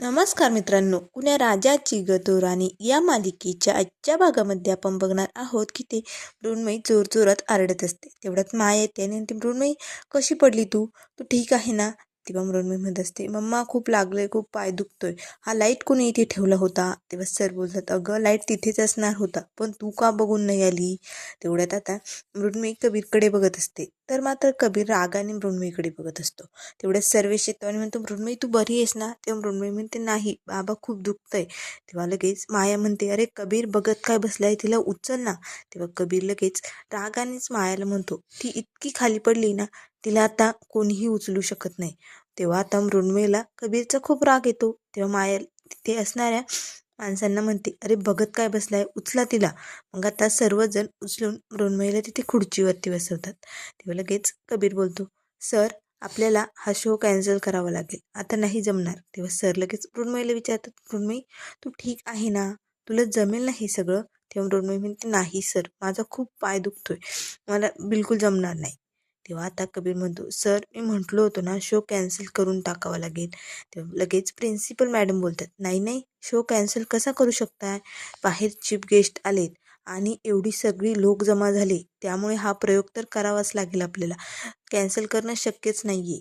नमस्कार मित्रांनो कुण्या राजाची गदोराणी या मालिकेच्या आजच्या भागामध्ये आपण बघणार आहोत की ते मृण्मयी जोरजोरात आरडत असते. तेवढ्यात माया येते आणि ती मृण्मयी कशी पडली तू? तू ठीक आहे ना? तेव्हा मृण्मयी म्हणत असते मम्मा खूप लागले खूप पाय दुखतोय. हा लाइट कोणी इथे ठेवला होता? तेव्हा सर बोलतात अगं लाइट तिथेच असणार होता पण तू का बघून नाही आली? तेवढ्यात आता मृण्मयी कबीरकडे बघत असते. तर मात्र कबीर रागाने मृण्मयीकडे बघत असतो. तेवढ्यात सर्वेश येतो आणि म्हणतो मृण्मयी तू बरी आहेस ना? तेव्हा मृण्मयी म्हणते नाही बाबा खूप दुखतंय. तेव्हा लगेच माया म्हणते अरे कबीर बघत काय बसलाय? तिला उचल ना. तेव्हा कबीर लगेच रागानेच मायाला म्हणतो ती इतकी खाली पडली ना तिला आता कोणीही उचलू शकत नाही. तेव्हा आता मृण्मयीला कबीरचा खूप राग येतो. तेव्हा माया तिथे असणाऱ्या माणसांना म्हणते अरे बघत काय बसलाय? उचला तिला. मग आता सर्वजण उचलून मृण्मयीला तिथे खुर्चीवरती बसवतात. तेव्हा लगेच कबीर बोलतो सर आपल्याला हा शो कॅन्सल करावा लागेल. आता नाही जमणार. तेव्हा सर लगेच मृण्मयीला विचारतात मृण्मयी तू ठीक आहे ना? तुला जमेल ना हे सगळं? तेव्हा मृण्मयी म्हणते नाही सर माझा खूप पाय दुखतोय. मला बिलकुल जमणार नाही. तेव्हा आता कबीर म्हणतो सर मी म्हटलो होतो ना शो कॅन्सल करून टाकावा लागेल. तेव्हा लगेच प्रिन्सिपल मॅडम बोलतात नाही नाही शो कॅन्सल कसा करू शकताय? बाहेर चीफ गेस्ट आलेत आणि एवढी सगळी लोक जमा झाले त्यामुळे हा प्रयोग तर करावाच लागेल आपल्याला. कॅन्सल करणं शक्यच नाही आहे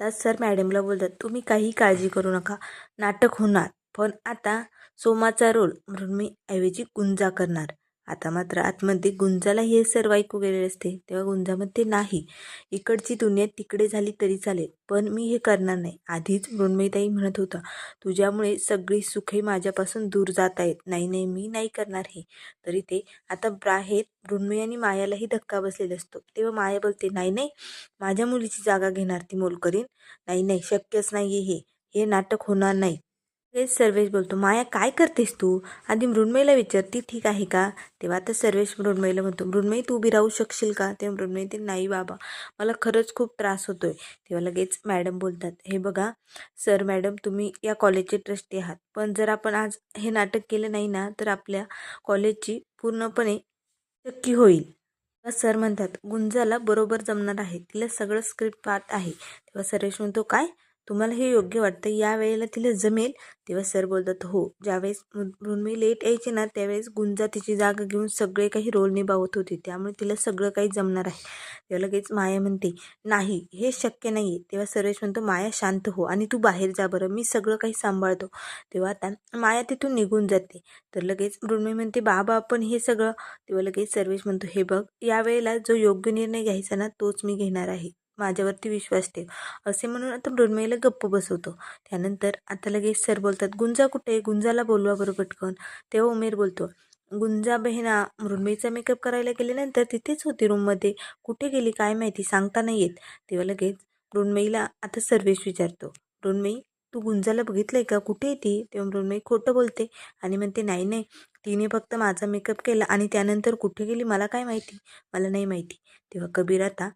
आता सर मॅडमला बोलतात तुम्ही काही काळजी करू नका नाटक होणार पण आता सोमाचा रोल म्हणून मी ऐवजी गुंजा करणार. आता मात्र आतमध्ये गुंजाला हे सर्व ऐकू गेलेले असते. तेव्हा गुंजामध्ये नाही इकडची दुनिया तिकडे झाली तरी चालेल पण मी हे करणार नाही. आधीच मृण्मयताई म्हणत होता तुझ्यामुळे सगळी सुखे माझ्यापासून दूर जात आहेत. नाही नाही मी नाही करणार हे. तरी ते आता बाहेर मृण्मयी आणि मायालाही धक्का बसलेला असतो. तेव्हा माया बोलते नाही नाही माझ्या मुलीची जागा घेणार ती मोलकरीन नाही नाही शक्यच नाही हे. हे नाटक होणार नाही. तेच सर्वेश बोलतो माया काय करतेस तू? आधी मृण्मयीला विचार ती ठीक आहे का? तेव्हा आता सर्वेश मृण्मयीला म्हणतो मृण्मयी तू उभी राहू शकशील का? तेव्हा मृण्मयी ते नाही बाबा मला खरंच खूप त्रास होतोय. तेव्हा लगेच मॅडम बोलतात हे बघा सर मॅडम तुम्ही या कॉलेजचे ट्रस्टी आहात. पण जर आपण आज हे नाटक केलं नाही ना तर आपल्या कॉलेजची पूर्णपणे चक्की होईल. सर म्हणतात गुंजाला बरोबर जमणार आहे तिला सगळं स्क्रिप्ट पाहत आहे. तेव्हा सर्वेश म्हणतो काय? तुम्हाला हे योग्य वाटतं या वेळेला तिला जमेल. तेव्हा सर बोलतात हो. ज्यावेळेस मृण्मी लेट यायची ना त्यावेळेस गुंजा तिची जागा घेऊन सगळे काही रोल निभावत होते. त्यामुळे तिला सगळं काही जमणार आहे. तेव्हा लगेच माया म्हणते नाही हे शक्य नाही आहे तेव्हा सर्वेश म्हणतो माया शांत हो आणि तू बाहेर जा बरं मी सगळं काही सांभाळतो. तेव्हा आता माया तिथून निघून जाते. तर लगेच मृण्मी म्हणते बाबा आपण हे सगळं तेव्हा लगेच सर्वेश म्हणतो हे बघ यावेळेला जो योग्य निर्णय घ्यायचा ना तोच मी घेणार आहे. माझ्यावरती विश्वास ठेव. असे म्हणून आता मृण्मयीला गप्प बसवतो. त्यानंतर आता लगेच सर बोलतात गुंजा कुठे गुंजाला बोलवा बरं पटकन. तेव्हा उमेर बोलतो गुंजा बहिणा मृण्मयीचा मेकअप करायला गेल्यानंतर तिथेच होती रूममध्ये. कुठे गेली काय माहिती? सांगता नाही येत. तेव्हा लगेच मृण्मयीला आता सर्वेश विचारतो मृण्मयी तू गुंजाला बघितलं आहे का? कुठे येते तेव्हा मृण्मयी खोटं बोलते आणि म्हणते नाही नाही. तिने फक्त माझा मेकअप केला आणि त्यानंतर कुठे गेली? मला काय माहिती? मला नाही माहिती. तेव्हा कबीर आता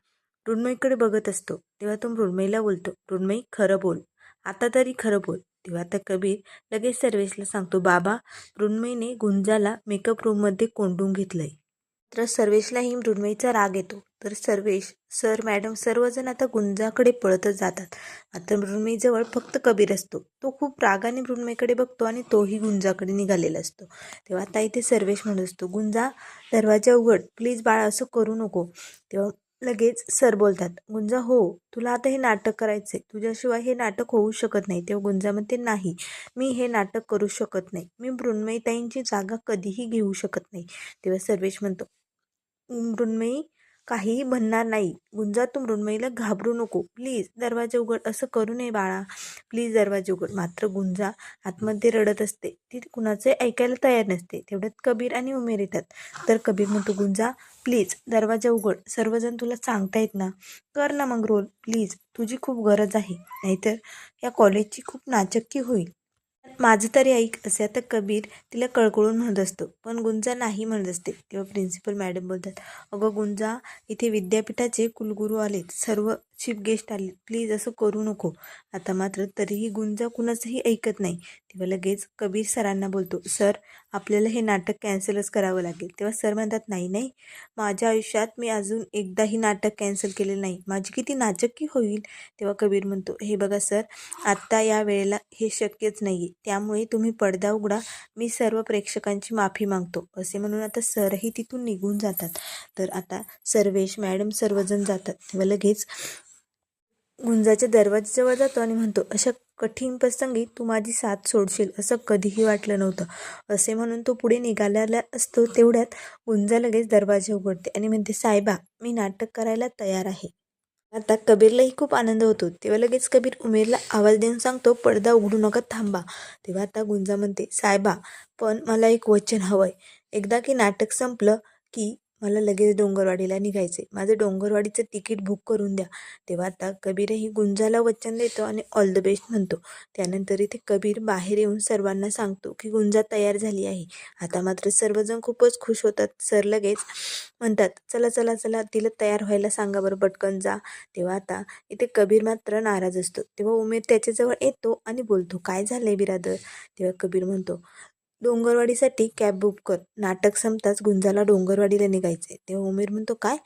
मृण्मयीकडे बघत असतो. तेव्हा तो मृण्मयीला बोलतो मृण्मयी खरं बोल. आता तरी खरं बोल. तेव्हा आता कबीर लगेच सर्वेशला सांगतो बाबा मृण्मयीने गुंजाला मेकअप रूममध्ये कोंडून घेतलंय. तर सर्वेशलाही मृण्मयीचा राग येतो. तर सर्वेश सर मॅडम सर्वजण आता गुंजाकडे पळतच जातात. आता मृण्मयीजवळ फक्त कबीर असतो. तो खूप रागाने मृण्मयीकडे बघतो आणि तोही गुंजाकडे निघालेला असतो. तेव्हा आता इथे सर्वेश म्हणत असतो गुंजा दरवाजा उघड. प्लीज बाळा असं करू नको. तेव्हा लगेच सर बोलतात गुंजा हो तुला आता हे नाटक करायचं आहे तुझ्याशिवाय हे नाटक होऊ शकत नाही. तेव्हा गुंजा म्हणते नाही मी हे नाटक करू शकत नाही. मी मृण्मयीताईंची जागा कधीही घेऊ शकत नाही. तेव्हा सर्वेश म्हणतो मृण्मयी काहीही म्हणणार नाही. गुंजातून मृण्मयीला घाबरू नको. प्लीज दरवाजा उघड. असं करू नये बाळा. प्लीज दरवाजा उघड. मात्र गुंजा आतमध्ये रडत असते. ती कुणाचे ऐकायला तयार नसते. तेवढ्यात कबीर आणि उमेर येतात. तर कबीर म्हणतो गुंजा प्लीज दरवाजा उघड. सर्वजण तुला सांगतायत ना. कर ना मग रोल. प्लीज तुझी खूप गरज आहे. नाहीतर या कॉलेजची खूप नाचक्की होईल. माझं तरी ऐक असे आता कबीर तिला कळकळून म्हणत असतो. पण गुंजा नाही म्हणत असते. तेव्हा प्रिन्सिपल मॅडम बोलतात अगं गुंजा इथे विद्यापीठाचे कुलगुरू आलेत. सर्व चीफ गेस्ट आले. प्लीज असं करू नको. आता मात्र तरीही गुंजा कुणाचंही ऐकत नाही. तेव्हा लगेच कबीर सरांना बोलतो सर आपल्याला हे नाटक कॅन्सलच करावं लागेल. तेव्हा सर म्हणतात नाही नाही माझ्या आयुष्यात मी अजून एकदाही नाटक कॅन्सल केलेलं नाही. माझी किती नाचक्की होईल. तेव्हा कबीर म्हणतो हे बघा सर आत्ता या वेळेला हे शक्यच नाही आहे त्यामुळे तुम्ही पडदा उघडा मी सर्व प्रेक्षकांची माफी मागतो. असे म्हणून आता सरही तिथून निघून जातात. तर आता सर्वेश मॅडम सर्वजण जातात. तेव्हा लगेच गुंजाच्या दरवाजाजवळ जातो आणि म्हणतो अशा कठीण प्रसंगी तू माझी साथ सोडशील असं कधीही वाटलं नव्हतं. असे म्हणून तो पुढे निघालेला असतो तेवढ्यात गुंजा लगेच दरवाजा उघडते आणि म्हणते साहेबा मी नाटक करायला तयार आहे. आता कबीरलाही खूप आनंद होतो. तेव्हा लगेच कबीर उमेरला आवाज देऊन सांगतो पडदा उघडू नका थांबा. तेव्हा आता गुंजा म्हणते साहेबा पण मला एक वचन हवं आहे एकदा की नाटक संपलं की मला लगेच डोंगरवाडीला निघायचे. माझं डोंगरवाडीचं तिकीट बुक करून द्या. तेव्हा आता कबीरही गुंजाला वचन देतो आणि ऑल द बेस्ट म्हणतो. त्यानंतर इथे कबीर बाहेर येऊन सर्वांना सांगतो की गुंजा तयार झाली आहे. आता मात्र सर्वजण खूपच खुश होतात. सर लगेच म्हणतात चला चला चला तिला तयार व्हायला सांगा बरं पटकन जा. तेव्हा आता इथे कबीर मात्र नाराज असतो. तेव्हा उमेद त्याच्याजवळ येतो आणि बोलतो काय झालंय बिरादर? तेव्हा कबीर म्हणतो डोंगरवाडीसाठी कॅब बुक कर. नाटक संपताच गुंजाला डोंगरवाडीला निघायचंय. तेव्हा उमेर म्हणतो काय?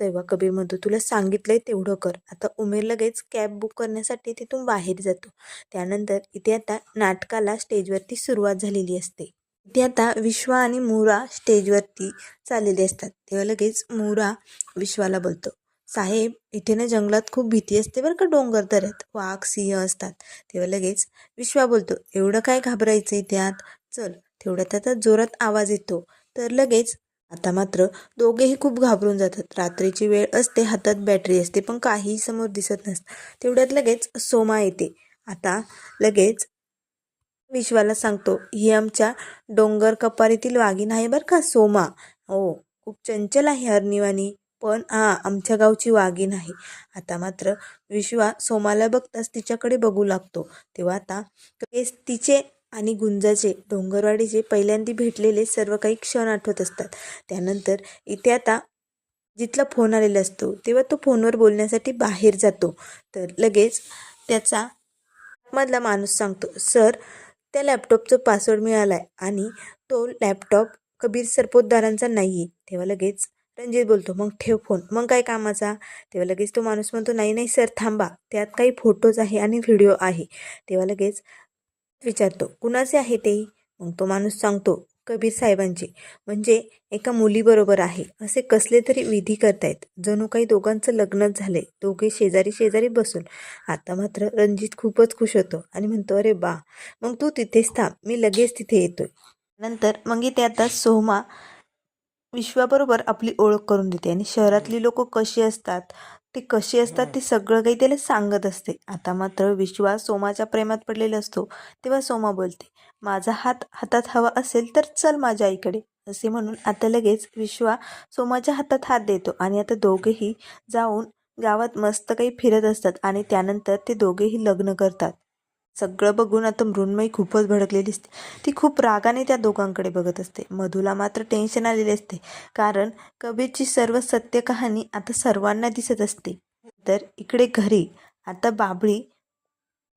तेव्हा कबीर म्हणतो तुला सांगितलंय तेवढं कर. आता उमेर लगेच कॅब बुक करण्यासाठी तिथून बाहेर जातो. त्यानंतर इथे आता नाटकाला स्टेजवरती सुरुवात झालेली असते. इथे आता विश्वा आणि मुरा स्टेजवरती चाललेले असतात. तेव्हा लगेच मुरा विश्वाला बोलतो साहेब इथे ना जंगलात खूप भीती असते बरं का डोंगर दऱ्यात वाघ सिंह असतात. तेव्हा लगेच विश्वा बोलतो एवढं काय घाबरायचं इथे आत? चल तेवढ्यात आता जोरात आवाज येतो. तर लगेच आता मात्र दोघेही खूप घाबरून जातात. रात्रीची वेळ असते हातात बॅटरी असते पण काहीही समोर दिसत नसतं. तेवढ्यात लगेच सोमा येते. आता लगेच विश्वाला सांगतो ही आमच्या डोंगर कपारीतील वाघीण आहे बरं का सोमा. हो खूप चंचल आहे हरनिवानी पण हा आमच्या गावची वाघीण आहे. आता मात्र विश्वा सोमाला बघताच तिच्याकडे बघू लागतो. तेव्हा आता लगेच तिचे आणि गुंजाचे डोंगरवाडीचे पहिल्यांदी भेटलेले सर्व काही क्षण आठवत असतात. त्यानंतर इथे आता जिथला फोन आलेला असतो तेव्हा तो फोनवर बोलण्यासाठी बाहेर जातो. तर लगेच त्याचा मधला माणूस सांगतो सर त्या लॅपटॉपचं पासवर्ड मिळाला आहे आणि तो लॅपटॉप कबीर सरपोतदारांचा नाही आहे तेव्हा लगेच रणजित बोलतो मग ठेव फोन मग काय कामाचा? तेव्हा लगेच तो माणूस म्हणतो नाही नाही सर थांबा. त्यात काही फोटोज आहे आणि व्हिडिओ आहे. तेव्हा लगेच विचारतो कुणाचे आहे ते? मग तो माणूस सांगतो कबीर साहेबांचे. म्हणजे एका मुलीबरोबर आहे. असे कसले तरी विधी करतायत. जणू काही दोघांचं लग्नच झालंय. दोघे शेजारी शेजारी बसून. आता मात्र रणजित खूपच खुश होतो आणि म्हणतो अरे बा. मग तू तिथेच थांब. मी लगेच तिथे येतोय. नंतर मग इथे आता सोमा विश्वाबरोबर आपली ओळख करून देते. आणि शहरातली लोक कशी असतात? ते कशी असतात ते सगळं काही त्याला सांगत असते. आता मात्र विश्वा सोमाच्या प्रेमात पडलेला असतो तेव्हा सोमा बोलते माझा हात हातात हवा असेल तर चल माझ्या आईकडे असे म्हणून आता लगेच विश्वा सोमाच्या हातात हात देतो आणि आता दोघेही जाऊन गावात मस्त काही फिरत असतात आणि त्यानंतर ते दोघेही लग्न करतात. सगळं बघून आता मृण्मयी खूपच भडकलेली असते. ती खूप रागाने त्या दोघांकडे बघत असते. मधुला मात्र टेन्शन आलेली असते. कारण कबीरची सर्व सत्य कहाणी आता सर्वांना दिसत असते. तर इकडे घरी आता बाबळी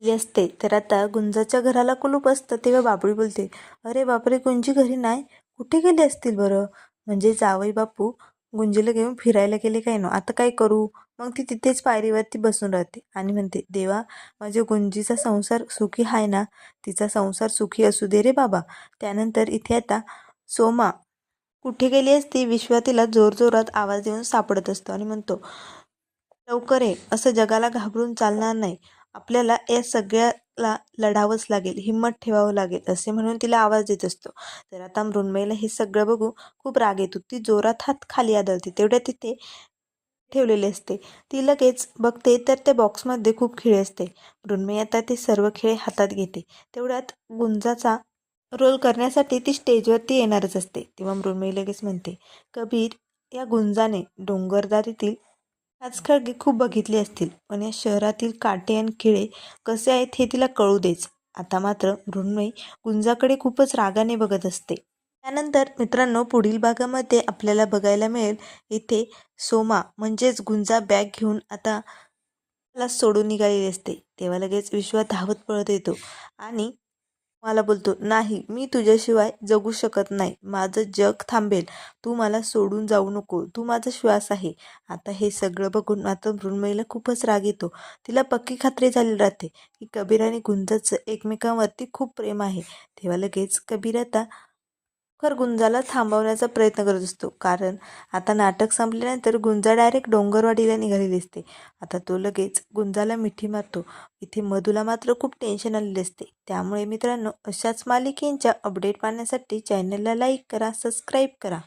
असते. तर आता गुंजाच्या घराला कुलूप असतं तेव्हा बाबळी बोलते अरे बापरे गुंजी घरी नाही? कुठे गेले असतील बरं? म्हणजे जावई बापू गुंजीला घेऊन फिरायला गेले काय ना? आता काय करू? मग ती तिथेच पायरीवरती बसून राहते आणि म्हणते देवा माझ्या गुंजीचा संसार सुखी आहे ना? तिचा संसार सुखी असू दे रे बाबा. त्यानंतर इथे आता सोमा कुठे गेली असती? विश्वा तिला जोरजोरात आवाज देऊन सापडत असतो आणि म्हणतो लवकर आहे असं जगाला घाबरून चालणार नाही. आपल्याला या सगळ्याला लढावंच लागेल हिंमत ठेवावं लागेल असे म्हणून तिला आवाज देत असतो. तर आता मृण्मयीला हे सगळं बघू खूप राग येतो. ती जोरात हात खाली आदळते. तेवढ्या तिथे ठेवलेले असते. ती लगेच बघते तर त्या बॉक्समध्ये खूप खिळे असते. मृण्मयी आता ते सर्व खेळ हातात घेते. तेवढ्यात गुंजाचा रोल करण्यासाठी ती स्टेजवरती येणारच असते. तेव्हा मृण्मयी लगेच म्हणते कबीर या गुंजाने डोंगरदारीतील आजकाल खूप बघितले असतील पण या शहरातील काटे आणि खिळे कसे आहेत हे तिला कळू देच. आता मात्र मृण्मयी गुंजाकडे खूपच रागाने बघत असते. त्यानंतर मित्रांनो पुढील भागामध्ये आपल्याला बघायला मिळेल इथे सोमा म्हणजेच गुंजा बॅग घेऊन आता ला सोडून निघालेली असते. तेव्हा लगेच विश्वा धावत पळत येतो आणि मला बोलतो नाही मी तुझ्याशिवाय जगू शकत नाही. माझं जग थांबेल. तू मला सोडून जाऊ नको. तू माझा श्वास आहे. आता हे सगळं बघून मात्र मृण्मयीला खूपच राग येतो. तिला पक्की खात्री झाली राहते की कबीर आणि गुंजाचं एकमेकांवरती खूप प्रेम आहे. तेव्हा लगेच कबीर आता खर गुंजाला थांबवण्याचा प्रयत्न करत असतो. कारण आता नाटक संपल्यानंतर गुंजा डायरेक्ट डोंगरवाडीला निघालेली असते आता तो लगेच गुंजाला मिठी मारतो. इथे मधूला मात्र खूप टेन्शन आलेले असते. त्यामुळे मित्रांनो अशाच मालिकेंच्या अपडेट पाहण्यासाठी चॅनलला लाईक करा सबस्क्राईब करा.